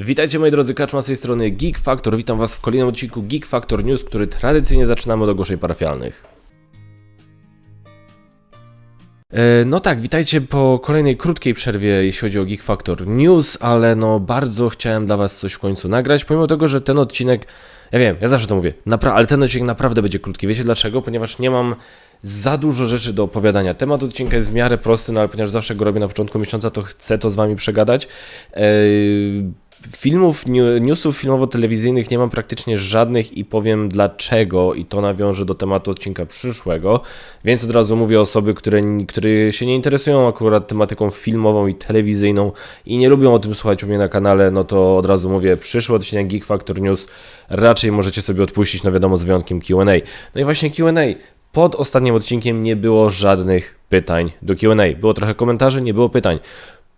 Witajcie moi drodzy, Kaczma z tej strony Geek Factor. Witam was w kolejnym odcinku Geek Factor News, który tradycyjnie zaczynamy od ogłoszeń parafialnych. E, No tak, witajcie po kolejnej krótkiej przerwie, jeśli chodzi o Geek Factor News, ale no bardzo chciałem dla was coś w końcu nagrać, pomimo tego, że ten odcinek, ja wiem, ja zawsze to mówię, ale ten odcinek naprawdę będzie krótki. Wiecie dlaczego? Ponieważ nie mam za dużo rzeczy do opowiadania. Temat odcinka jest w miarę prosty, no ale ponieważ zawsze go robię na początku miesiąca, to chcę to z wami przegadać. Eee, Filmów, newsów filmowo-telewizyjnych nie mam praktycznie żadnych i powiem dlaczego i to nawiąże do tematu odcinka przyszłego, więc od razu mówię osoby, które, które się nie interesują akurat tematyką filmową i telewizyjną i nie lubią o tym słuchać u mnie na kanale, no to od razu mówię, przyszły odcinek Geek Factor News raczej możecie sobie odpuścić, no wiadomo z wyjątkiem Q&A. No i właśnie Q&A. Pod ostatnim odcinkiem nie było żadnych pytań do Q&A. Było trochę komentarzy, nie było pytań.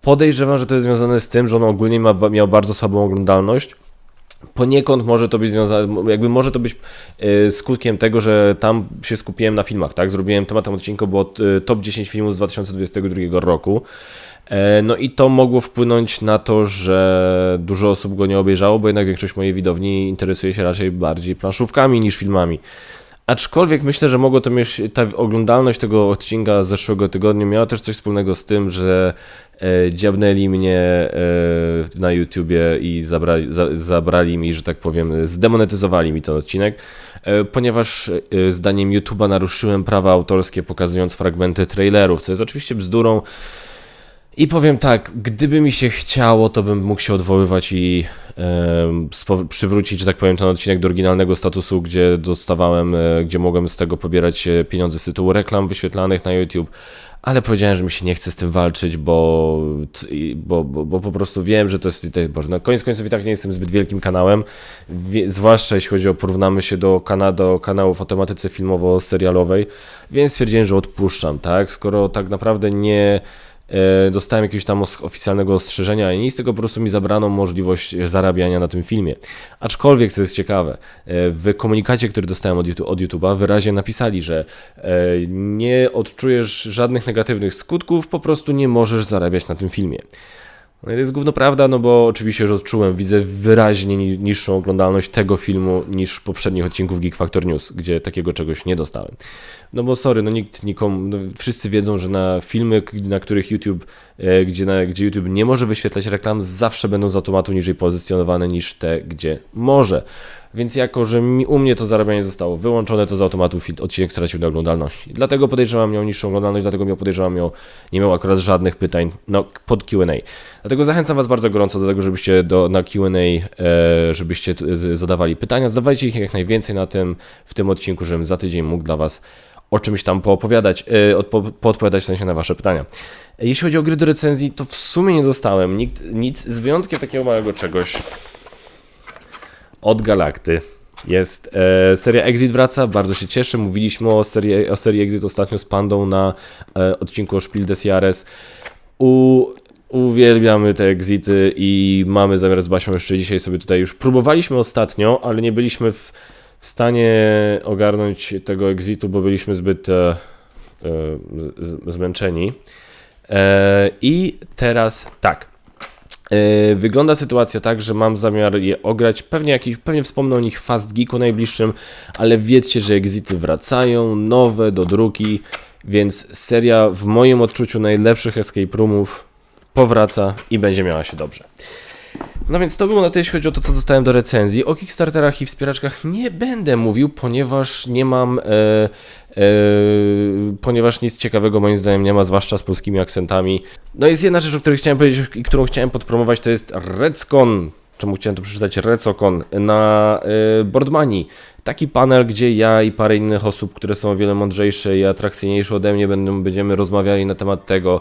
Podejrzewam, że to jest związane z tym, że on ogólnie ma, miał bardzo słabą oglądalność. Poniekąd może to być związane, jakby może to być e, skutkiem tego, że tam się skupiłem na filmach, tak? Zrobiłem tematem odcinka, było e, top 10 filmów z 2022 roku. E, No i to mogło wpłynąć na to, że dużo osób go nie obejrzało, bo jednak większość mojej widowni interesuje się raczej bardziej planszówkami niż filmami. Aczkolwiek myślę, że mogło to mieć, ta oglądalność tego odcinka z zeszłego tygodnia miała też coś wspólnego z tym, że dziabnęli mnie e, na YouTubie i zabrali, za, zabrali mi, że tak powiem, zdemonetyzowali mi ten odcinek, e, ponieważ e, zdaniem YouTuba naruszyłem prawa autorskie pokazując fragmenty trailerów, co jest oczywiście bzdurą, i powiem tak, gdyby mi się chciało, to bym mógł się odwoływać i przywrócić, że tak powiem, ten odcinek do oryginalnego statusu, gdzie dostawałem, e, gdzie mogłem z tego pobierać e, pieniądze z tytułu reklam wyświetlanych na YouTube. Ale powiedziałem, że mi się nie chce z tym walczyć, bo, bo, bo, bo po prostu wiem, że to jest. tak- Boże, no koniec końców i tak nie jestem zbyt wielkim kanałem, zwłaszcza jeśli chodzi o porównamy się do, kana, do kanałów o tematyce filmowo-serialowej, więc stwierdziłem, że odpuszczam, tak? Skoro tak naprawdę nie dostałem jakiegoś tam oficjalnego ostrzeżenia i nic, tylko po prostu mi zabrano możliwość zarabiania na tym filmie. Aczkolwiek, co jest ciekawe, e, w komunikacie, który dostałem od, YouTube, od YouTube'a wyraźnie napisali, że e, nie odczujesz żadnych negatywnych skutków, po prostu nie możesz zarabiać na tym filmie. No i to jest gówno prawda, no bo oczywiście już odczułem, widzę wyraźnie ni- niższą oglądalność tego filmu niż poprzednich odcinków Geek Factor News, gdzie takiego czegoś nie dostałem. No bo sorry, no nikt nikomu, no wszyscy wiedzą, że na filmy, na których YouTube, gdzie, na, gdzie YouTube nie może wyświetlać reklam, zawsze będą z automatu niżej pozycjonowane niż te, gdzie może. Więc jako, że mi, u mnie to zarabianie zostało wyłączone, to z automatu fi- odcinek stracił na oglądalności. Dlatego podejrzewam miał niższą oglądalność, dlatego miał podejrzewam miał, nie miał akurat żadnych pytań no, pod Q&A. Dlatego zachęcam Was bardzo gorąco do tego, żebyście do, na Q&A, e, żebyście zadawali pytania. Zadawajcie ich jak najwięcej na tym, w tym odcinku, żebym za tydzień mógł dla Was o czymś tam poopowiadać, odpo, poodpowiadać w sensie na Wasze pytania. Jeśli chodzi o gry do recenzji, to w sumie nie dostałem nikt, nic, z wyjątkiem takiego małego czegoś od Galakty. Jest e, seria Exit wraca, bardzo się cieszę. Mówiliśmy o serii, o serii Exit ostatnio z Pandą na e, odcinku o Spiel des Jahres. U, uwielbiamy te exity i mamy zamiar z Basią jeszcze dzisiaj sobie tutaj już próbowaliśmy ostatnio, ale nie byliśmy w, w stanie ogarnąć tego exitu, bo byliśmy zbyt e, e, zmęczeni. E, I teraz tak. E, Wygląda sytuacja tak, że mam zamiar je ograć. Pewnie, jakiś, pewnie wspomnę o nich w Fast Geeku najbliższym, ale wiedzcie, że exity wracają, nowe do druki, więc seria w moim odczuciu najlepszych escape roomów powraca i będzie miała się dobrze. No więc to było na tyle, jeśli chodzi o to, co dostałem do recenzji. O Kickstarterach i wspieraczkach nie będę mówił, ponieważ nie mam. E, e, ponieważ nic ciekawego moim zdaniem nie ma, zwłaszcza z polskimi akcentami. No jest jedna rzecz, o której chciałem powiedzieć i którą chciałem podpromować, to jest Redscon. Czemu chciałem to przeczytać? Recocon na e, Boardmani. Taki panel, gdzie ja i parę innych osób, które są o wiele mądrzejsze i atrakcyjniejsze ode mnie, będą, będziemy rozmawiali na temat tego,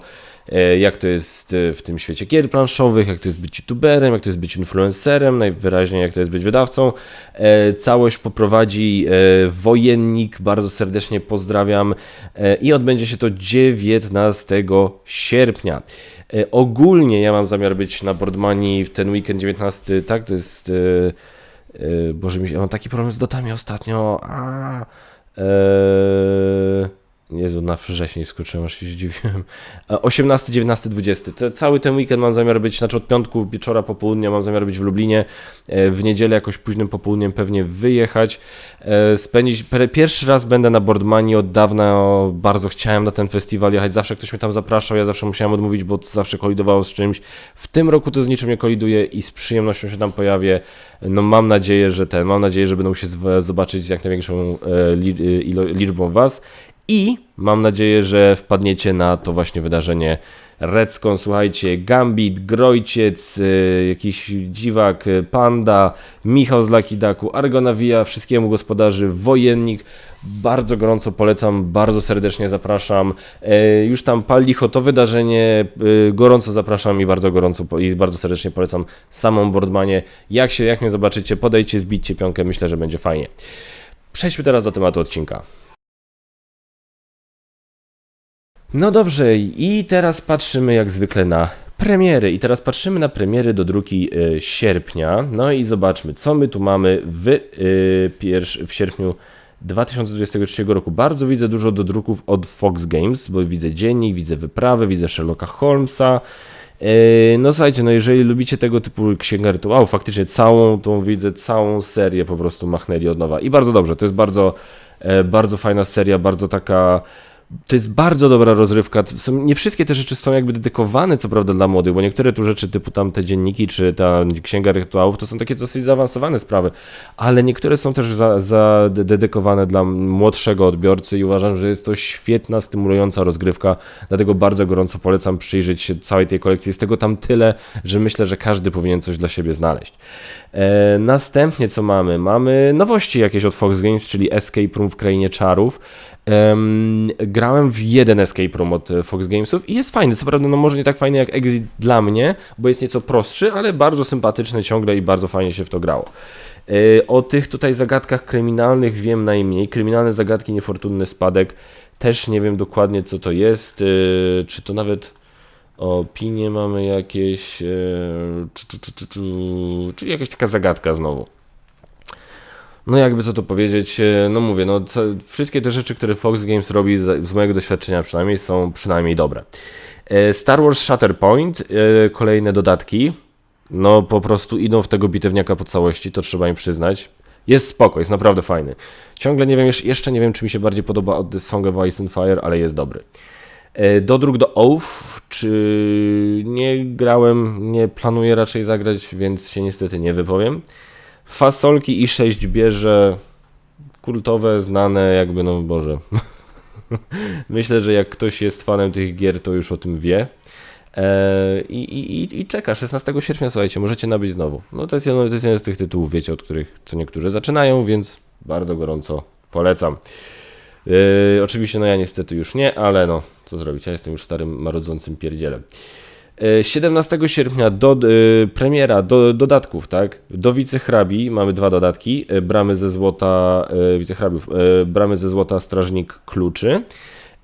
jak to jest e, w tym świecie gier planszowych, jak to jest być youtuberem, jak to jest być influencerem, najwyraźniej jak to jest być wydawcą. E, Całość poprowadzi e, wojennik, bardzo serdecznie pozdrawiam E, i odbędzie się to 19 sierpnia. E, Ogólnie ja mam zamiar być na Boardmani w ten weekend 19, tak, to jest... e, e, Boże, mi się- mam taki problem z dotami ostatnio. A, e, Jezu, na wrzesień skoczyłem, aż się zdziwiłem. E, 18, 19, 20. Te, cały ten weekend mam zamiar być, znaczy od piątku, wieczora, popołudnia mam zamiar być w Lublinie. E, W niedzielę jakoś późnym popołudniem pewnie wyjechać. E, Spędzić, pierwszy raz będę na Boardmanii od dawna. Bardzo chciałem na ten festiwal jechać. Zawsze ktoś mnie tam zapraszał, ja zawsze musiałem odmówić, bo to zawsze kolidowało z czymś. W tym roku to z niczym nie koliduje i z przyjemnością się tam pojawię. No mam nadzieję, że ten, mam nadzieję, że będą się zobaczyć z jak największą e, liczbą was i mam nadzieję, że wpadniecie na to właśnie wydarzenie Recką, słuchajcie, Gambit, Grojciec, y, jakiś dziwak, y, Panda, Michał z Lucky Ducku, Argonawija, wszystkiemu gospodarzy, Wojennik. Bardzo gorąco polecam, bardzo serdecznie zapraszam. E, Już tam pal licho to wydarzenie, y, gorąco zapraszam i bardzo gorąco i bardzo serdecznie polecam samą Boardmanie. Jak się, jak mnie zobaczycie, podejdźcie, zbijcie pionkę, myślę, że będzie fajnie. Przejdźmy teraz do tematu odcinka. No dobrze, i teraz patrzymy jak zwykle na premiery. I teraz patrzymy na premiery do drugi y, sierpnia. No i zobaczmy, co my tu mamy w, y, w sierpniu 2023 roku. Bardzo widzę dużo do druków od Fox Games, bo widzę dziennik, widzę wyprawę, widzę Sherlocka Holmesa. Yy, No słuchajcie, no jeżeli lubicie tego typu księgę rytuałów, faktycznie całą tą widzę, całą serię po prostu machnęli od nowa. I bardzo dobrze, to jest bardzo, e, bardzo fajna seria, bardzo taka. To jest bardzo dobra rozrywka. Są, nie wszystkie te rzeczy są jakby dedykowane, co prawda, dla młodych, bo niektóre tu rzeczy, typu tam te dzienniki, czy ta księga rytuałów, to są takie dosyć zaawansowane sprawy, ale niektóre są też za, za de- dedykowane dla młodszego odbiorcy i uważam, że jest to świetna, stymulująca rozgrywka, dlatego bardzo gorąco polecam przyjrzeć się całej tej kolekcji. Jest tego tam tyle, że myślę, że każdy powinien coś dla siebie znaleźć. E, następnie co mamy? Mamy nowości jakieś od Fox Games, czyli Escape Room w Krainie Czarów. Em, grałem w jeden Escape Room od e, Fox Gamesów i jest fajny. Co prawda, no może nie tak fajny jak Exit dla mnie, bo jest nieco prostszy, ale bardzo sympatyczny ciągle i bardzo fajnie się w to grało. E, O tych tutaj zagadkach kryminalnych wiem najmniej. Kryminalne zagadki, niefortunny spadek. Też nie wiem dokładnie co to jest. Czy to nawet opinie mamy jakieś. e, Czyli jakaś taka zagadka znowu. No jakby co to powiedzieć, e, no mówię, no wszystkie te rzeczy, które Fox Games robi z, mojego doświadczenia przynajmniej są przynajmniej dobre. E, Star Wars Shatterpoint, kolejne dodatki, no po prostu idą w tego bitewniaka po całości, to trzeba im przyznać. Jest spoko, jest naprawdę fajny. Ciągle nie wiem, jeszcze nie wiem, czy mi się bardziej podoba od The Song of Ice and Fire, ale jest dobry. E, Dodruk do Oath, czy nie grałem, nie planuję raczej zagrać, więc się niestety nie wypowiem. Fasolki i 6 bierze kultowe, znane, jakby, no Boże. Myślę, że jak ktoś jest fanem tych gier, to już o tym wie. E, I, i, i- czeka, 16 sierpnia, słuchajcie, możecie nabyć znowu. No to jest, to jest jeden z tych tytułów, wiecie, od których co niektórzy zaczynają, więc bardzo gorąco polecam. E, oczywiście, no ja niestety już nie, ale no, co zrobić, ja jestem już starym, marodzącym pierdzielem. E, 17 sierpnia do, e, premiera do, dodatków, tak? Do wicehrabi mamy dwa dodatki. e, Bramy ze złota, e, wicehrabiów, bramy ze złota strażnik kluczy.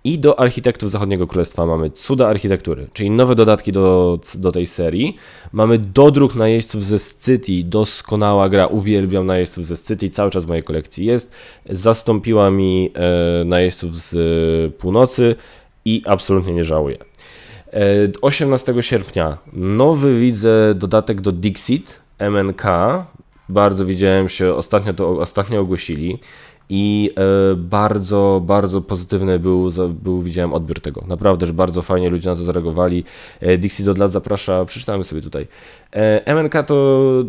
I do architektów zachodniego królestwa mamy cuda architektury, czyli nowe dodatki do, do tej serii. Mamy dodruk najeźdźców ze City, doskonała gra, uwielbiam najeźdźców ze City, cały czas w mojej kolekcji jest. Zastąpiła mi e, najeźdźców z e, północy i absolutnie nie żałuję. E, 18 sierpnia nowy widzę dodatek do Dixit MNK. Bardzo widziałem się, ostatnio to ostatnio ogłosili i e, bardzo, bardzo pozytywny był, był, widziałem odbiór tego. Naprawdę, że bardzo fajnie ludzie na to zareagowali. E, Dixit od lat zaprasza, przeczytamy sobie tutaj. E, MNK to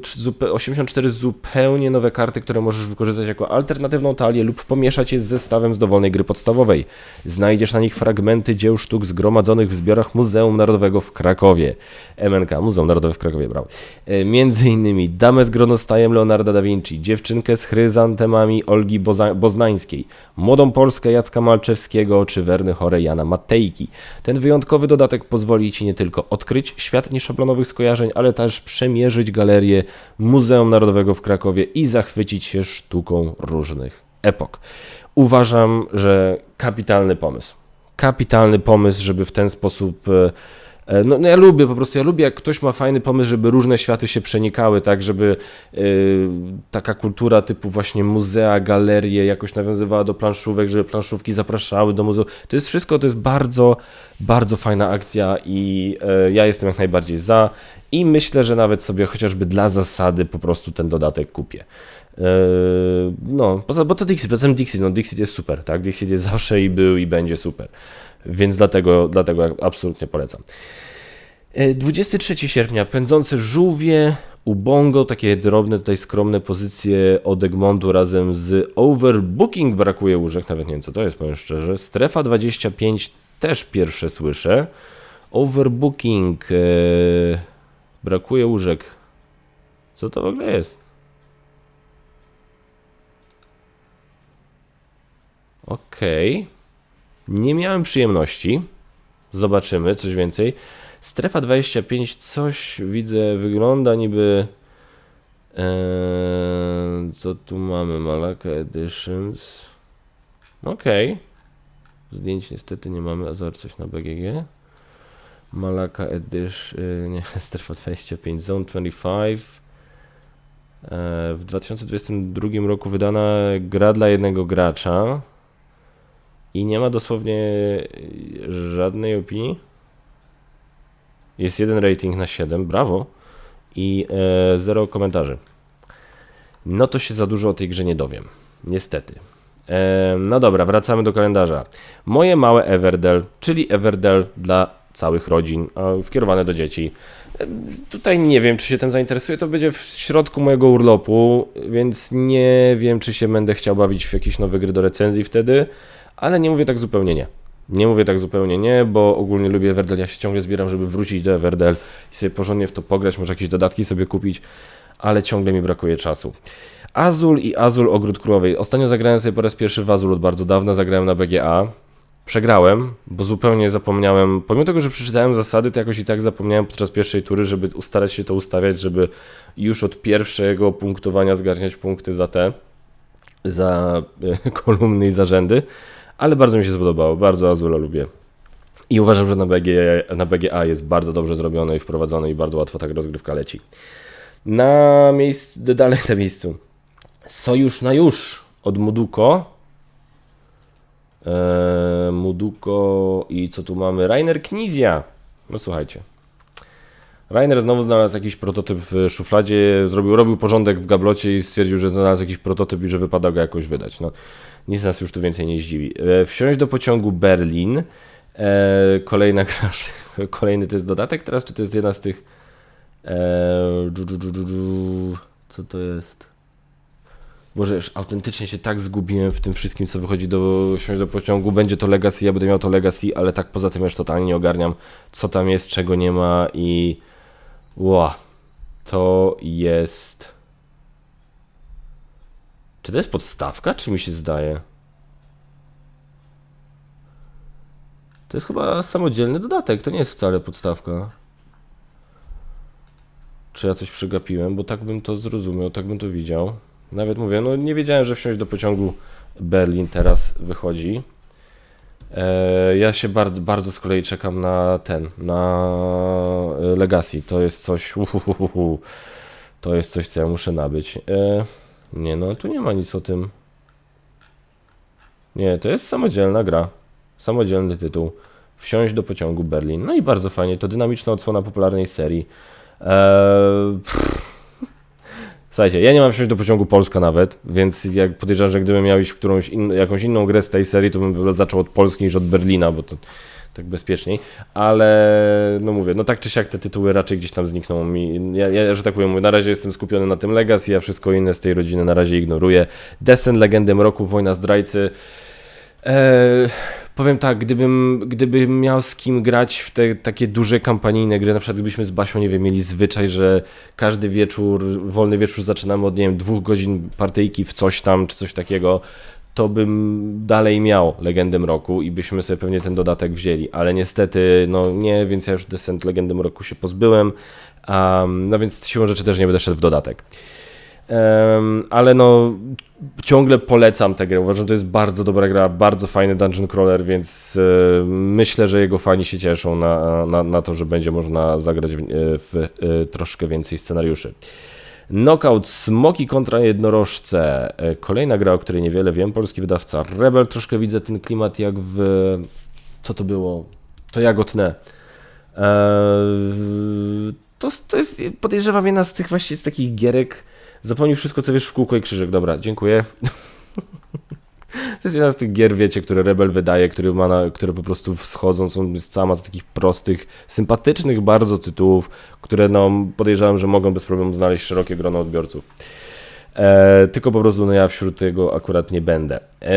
trz- zupe- 84 zupełnie nowe karty, które możesz wykorzystać jako alternatywną talię lub pomieszać je z zestawem z dowolnej gry podstawowej. Znajdziesz na nich fragmenty dzieł sztuk zgromadzonych w zbiorach Muzeum Narodowego w Krakowie. MNK, Muzeum Narodowe w Krakowie, brawo. E, Między innymi Damę z gronostajem Leonarda da Vinci, Dziewczynkę z chryzantemami Olgi Boza- Boznańskiej, Młodą Polskę Jacka Malczewskiego czy Werny Chore Jana Matejki. Ten wyjątkowy dodatek pozwoli Ci nie tylko odkryć świat nieszablonowych skojarzeń, ale też przemierzyć galerię Muzeum Narodowego w Krakowie i zachwycić się sztuką różnych epok. Uważam, że kapitalny pomysł. Kapitalny pomysł, żeby w ten sposób e, No, no ja lubię po prostu, ja lubię jak ktoś ma fajny pomysł, żeby różne światy się przenikały, tak, żeby y, taka kultura typu właśnie muzea, galerie jakoś nawiązywała do planszówek, żeby planszówki zapraszały do muzeum. To jest wszystko, to jest bardzo, bardzo fajna akcja i e, ja jestem jak najbardziej za i myślę, że nawet sobie chociażby dla zasady po prostu ten dodatek kupię. E, No, bo to Dixit, poza tym Dixit, no Dixit jest super, tak? Dixit jest zawsze i był i będzie super. Więc dlatego, dlatego absolutnie polecam. E, 23 sierpnia, pędzące żółwie, Ubongo, takie drobne, tutaj skromne pozycje od Egmontu razem z Overbooking, brakuje łóżek, nawet nie wiem co to jest, powiem szczerze. Strefa 25 też pierwsze słyszę. Overbooking, e, brakuje łóżek. Co to w ogóle jest? Okej. Nie miałem przyjemności. Zobaczymy coś więcej. Strefa 25, coś widzę, wygląda niby. Eee, co tu mamy? Malaka Editions. Okej. Zdjęć niestety nie mamy, a zobacz coś na BGG. Malaka Edition, y, nie, Strefa 25, Zone 25. E, W 2022 roku wydana gra dla jednego gracza i nie ma dosłownie żadnej opinii. Jest jeden rating na 7, brawo. I e, zero komentarzy. No to się za dużo o tej grze nie dowiem. Niestety. E, no dobra, wracamy do kalendarza. Moje małe Everdell, czyli Everdell dla całych rodzin, skierowane do dzieci. E, Tutaj nie wiem, czy się tym zainteresuje. To będzie w środku mojego urlopu, więc nie wiem, czy się będę chciał bawić w jakieś nowe gry do recenzji wtedy, ale nie mówię tak zupełnie nie. Nie mówię tak zupełnie nie, bo ogólnie lubię Everdell. Ja się ciągle zbieram, żeby wrócić do Everdell i sobie porządnie w to pograć, może jakieś dodatki sobie kupić, ale ciągle mi brakuje czasu. Azul i Azul Ogród Królowej. Ostatnio zagrałem sobie po raz pierwszy w Azul od bardzo dawna, zagrałem na BGA. Przegrałem, bo zupełnie zapomniałem, pomimo tego, że przeczytałem zasady, to jakoś i tak zapomniałem podczas pierwszej tury, żeby ustarać się to ustawiać, żeby już od pierwszego punktowania zgarniać punkty za te, za e, kolumny i za rzędy, ale bardzo mi się spodobało, bardzo Azula lubię. I uważam, że na BGA, na BGA jest bardzo dobrze zrobione i wprowadzone i bardzo łatwo tak rozgrywka leci. Na miejscu, dalej na miejscu. Sojusz na już od Muduko. Eee, Muduko i co tu mamy? Rainer Knizia. No słuchajcie. Rainer znowu znalazł jakiś prototyp w szufladzie, zrobił, robił porządek w gablocie i stwierdził, że znalazł jakiś prototyp i że wypada go jakoś wydać. No, nic nas już tu więcej nie zdziwi. E, wsiąść do pociągu Berlin. E, kolejna gra. Kolejny to jest dodatek teraz, czy to jest jedna z tych. E. Co to jest? Boże, już autentycznie się tak zgubiłem w tym wszystkim, co wychodzi do wsiąść do pociągu. Będzie to Legacy, ja będę miał to Legacy, ale tak poza tym już totalnie nie ogarniam, co tam jest, czego nie ma i... Ła, to jest... Czy to jest podstawka, czy mi się zdaje? To jest chyba samodzielny dodatek, to nie jest wcale podstawka. Czy ja coś przegapiłem, bo tak bym to zrozumiał, tak bym to widział. Nawet mówię, no nie wiedziałem, że wsiąść do pociągu Berlin teraz wychodzi. E, ja się bardzo, bardzo z kolei czekam na ten, na e, Legacy. To jest coś, uhuhuhu, to jest coś, co ja muszę nabyć. E, nie no, tu nie ma nic o tym. Nie, to jest samodzielna gra. Samodzielny tytuł. Wsiąść do pociągu Berlin. No i bardzo fajnie, to dynamiczna odsłona popularnej serii. Eee. Słuchajcie, ja nie mam wsiąść do pociągu Polska nawet, więc jak podejrzewam, że gdybym miał którąś in, jakąś inną grę z tej serii, to bym zaczął od Polski niż od Berlina, bo to tak bezpieczniej. Ale no mówię, no tak czy siak te tytuły raczej gdzieś tam znikną mi. Ja, ja że tak powiem, mówię, na razie jestem skupiony na tym Legacy, ja wszystko inne z tej rodziny na razie ignoruję. Descent, Legendę Mroku, Wojna Zdrajcy. Eee, powiem tak, gdybym, gdybym miał z kim grać w te takie duże kampanijne gry, na przykład gdybyśmy z Basią, nie wiem, mieli zwyczaj, że każdy wieczór, wolny wieczór zaczynamy od, nie wiem, dwóch godzin partyjki w coś tam, czy coś takiego, to bym dalej miał Legendę Mroku i byśmy sobie pewnie ten dodatek wzięli, ale niestety, no nie, więc ja już Descent Legendy Mroku się pozbyłem, um, no więc siłą rzeczy też nie będę szedł w dodatek. Em, ale no ciągle polecam tę grę. Uważam, że to jest bardzo dobra gra, bardzo fajny dungeon crawler, więc e, myślę, że jego fani się cieszą na, na, na to, że będzie można zagrać w, e, w e, troszkę więcej scenariuszy. Knockout Smoki kontra jednorożce. E, Kolejna gra, o której niewiele wiem. Polski wydawca Rebel. Troszkę widzę ten klimat jak w... Co to było? To jagotne. Eee, to, to jest, podejrzewam, jedna z tych właśnie z takich gierek. Zapomnij wszystko, co wiesz w kółko i krzyżyk. Dobra, dziękuję. To jest jedna z tych gier, wiecie, które Rebel wydaje, które, ma na, które po prostu wschodzą, są sama z takich prostych, sympatycznych bardzo tytułów, które no, podejrzewam, że mogą bez problemu znaleźć szerokie grono odbiorców. E, tylko po prostu no ja wśród tego akurat nie będę. E,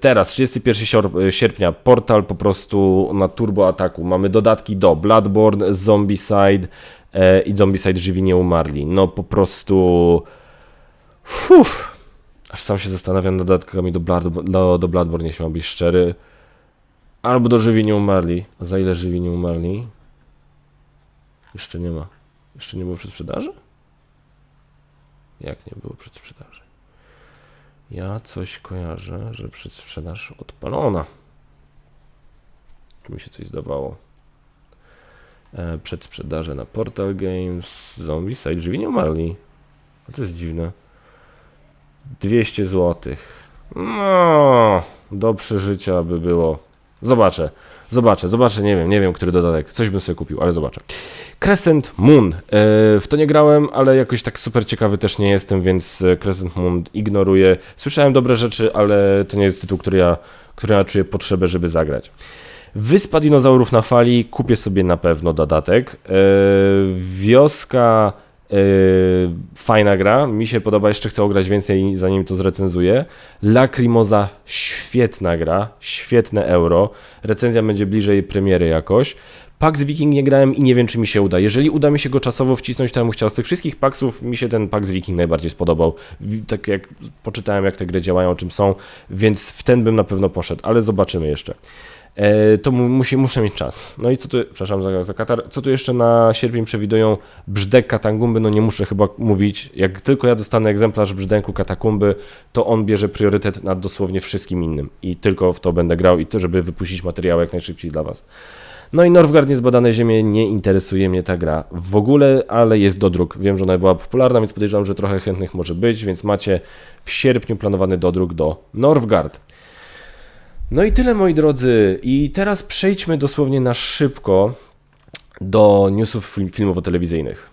teraz, 31 sior- sierpnia, portal po prostu na turbo ataku. Mamy dodatki do Bloodborne, Zombicide e, i Zombicide Żywi Nie Umarli. No po prostu... Fuh. Aż sam się zastanawiam nad dodatkami do, Blood, do, do Bloodborne, jeśli mam być szczery. Albo do Żywi Umarli. A za ile Żywi Umarli? Jeszcze nie ma. Jeszcze nie było przedsprzedaży? Jak nie było przedsprzedaży? Ja coś kojarzę, że przedsprzedaż odpalona. Czy mi się coś zdawało? E, przedsprzedaże na Portal Games, Zombicide, Żywi Nie Umarli. A to jest dziwne. 200 zł. No, do przeżycia by było. Zobaczę, zobaczę, zobaczę, nie wiem, nie wiem, który dodatek. Coś bym sobie kupił, ale zobaczę. Crescent Moon. E, w to nie grałem, ale jakoś tak super ciekawy też nie jestem, więc e, Crescent Moon ignoruję. Słyszałem dobre rzeczy, ale to nie jest tytuł, który ja, który ja czuję potrzebę, żeby zagrać. Wyspa dinozaurów na fali, kupię sobie na pewno dodatek. E, wioska, fajna gra, mi się podoba, jeszcze chcę ograć więcej zanim to zrecenzuję. Lacrimosa, świetna gra, świetne euro. Recenzja będzie bliżej premiery jakoś. Pax Viking nie grałem i nie wiem, czy mi się uda. Jeżeli uda mi się go czasowo wcisnąć, to ja bym chciał. Z tych wszystkich Paxów mi się ten Pax Viking najbardziej spodobał. Tak jak poczytałem, jak te gry działają, czym są, więc w ten bym na pewno poszedł, ale zobaczymy jeszcze. E, to mu, musi, muszę mieć czas. No i co tu, przepraszam za, za Katar, co tu jeszcze na sierpień przewidują? Brzdek Katangumby, no nie muszę chyba mówić. Jak tylko ja dostanę egzemplarz Brzdęku Katakumby, to on bierze priorytet nad dosłownie wszystkim innym. I tylko w to będę grał i to, żeby wypuścić materiał jak najszybciej dla Was. No i Norwgard Niezbadane Ziemie, nie interesuje mnie ta gra w ogóle, ale jest dodruk. Wiem, że ona była popularna, więc podejrzewam, że trochę chętnych może być, więc macie w sierpniu planowany dodruk do Norwgard. No i tyle moi drodzy. I teraz przejdźmy dosłownie na szybko do newsów fil- filmowo-telewizyjnych.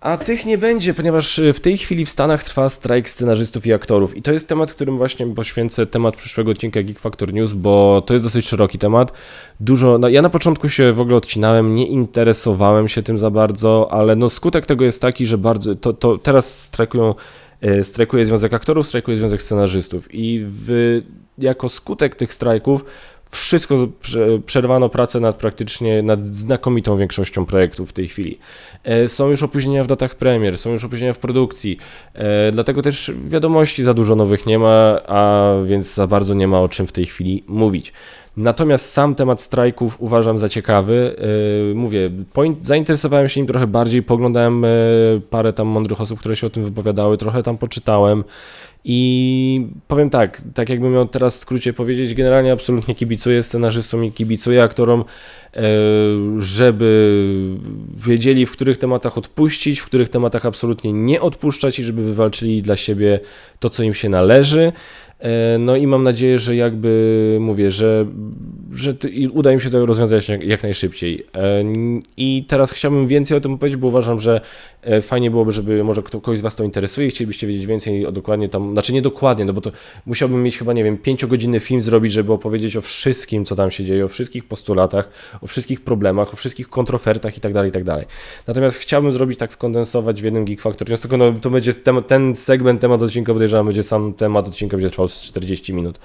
A tych nie będzie, ponieważ y, w tej chwili w Stanach trwa strajk scenarzystów i aktorów. I to jest temat, którym właśnie poświęcę temat przyszłego odcinka Geek Factor News, bo to jest dosyć szeroki temat. Dużo. No, ja na początku się w ogóle odcinałem, nie interesowałem się tym za bardzo, ale no skutek tego jest taki, że bardzo. To, to teraz strajkują. E, Strajkuje Związek Aktorów, strajkuje Związek Scenarzystów. I w, jako skutek tych strajków wszystko przerwano pracę nad praktycznie nad znakomitą większością projektów w tej chwili. E, Są już opóźnienia w datach premier, są już opóźnienia w produkcji, e, dlatego też wiadomości za dużo nowych nie ma, a więc za bardzo nie ma o czym w tej chwili mówić. Natomiast sam temat strajków uważam za ciekawy. E, Mówię, zainteresowałem się nim trochę bardziej, poglądałem e, parę tam mądrych osób, które się o tym wypowiadały, trochę tam poczytałem. I powiem tak, tak jakbym miał teraz w skrócie powiedzieć, generalnie absolutnie kibicuję scenarzystom i kibicuję aktorom, e, żeby wiedzieli, w których tematach odpuścić, w których tematach absolutnie nie odpuszczać i żeby wywalczyli dla siebie to, co im się należy. E, No i mam nadzieję, że jakby mówię, że, że uda im się to rozwiązać jak, jak najszybciej. E, I teraz chciałbym więcej o tym powiedzieć, bo uważam, że e, fajnie byłoby, żeby może kto, kogoś z Was to interesuje i chcielibyście wiedzieć więcej o dokładnie tam, znaczy nie dokładnie, no bo to musiałbym mieć chyba, nie wiem, pięciogodzinny film zrobić, żeby opowiedzieć o wszystkim, co tam się dzieje, o wszystkich postulatach, o wszystkich problemach, o wszystkich kontrofertach i tak dalej, i tak dalej. Natomiast chciałbym zrobić tak, skondensować w jednym Geek Factor, więc tylko no, to będzie ten segment, temat odcinka, podejrzewam, będzie sam temat odcinka, będzie trwał z 40 minut.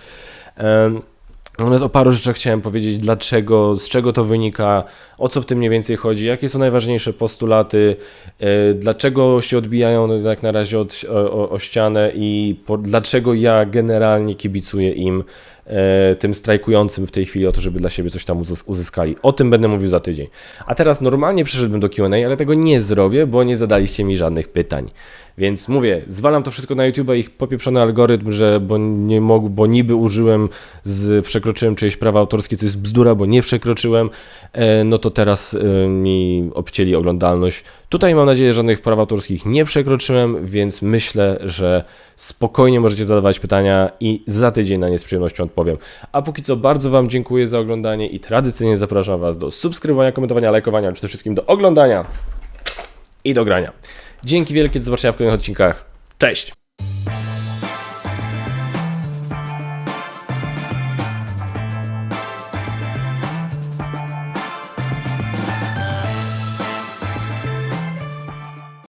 Natomiast o paru rzeczach chciałem powiedzieć, dlaczego, z czego to wynika, o co w tym mniej więcej chodzi, jakie są najważniejsze postulaty, e, dlaczego się odbijają jak na razie od, o, o, ścianę i po, dlaczego ja generalnie kibicuję im e, tym strajkującym w tej chwili o to, żeby dla siebie coś tam uzys- uzyskali. O tym będę mówił za tydzień. A teraz normalnie przeszedłbym do Q&A, ale tego nie zrobię, bo nie zadaliście mi żadnych pytań. Więc mówię, zwalam to wszystko na YouTube, ich popieprzony algorytm, że bo nie mógł, bo niby użyłem, z, przekroczyłem czyjeś prawa autorskie, co jest bzdura, bo nie przekroczyłem, e, no to teraz e, mi obcięli oglądalność. Tutaj mam nadzieję, że żadnych praw autorskich nie przekroczyłem, więc myślę, że spokojnie możecie zadawać pytania i za tydzień na nie z przyjemnością odpowiem. A póki co bardzo Wam dziękuję za oglądanie i tradycyjnie zapraszam Was do subskrybowania, komentowania, lajkowania, ale przede wszystkim do oglądania i do grania. Dzięki wielkie, do zobaczenia w kolejnych odcinkach. Cześć!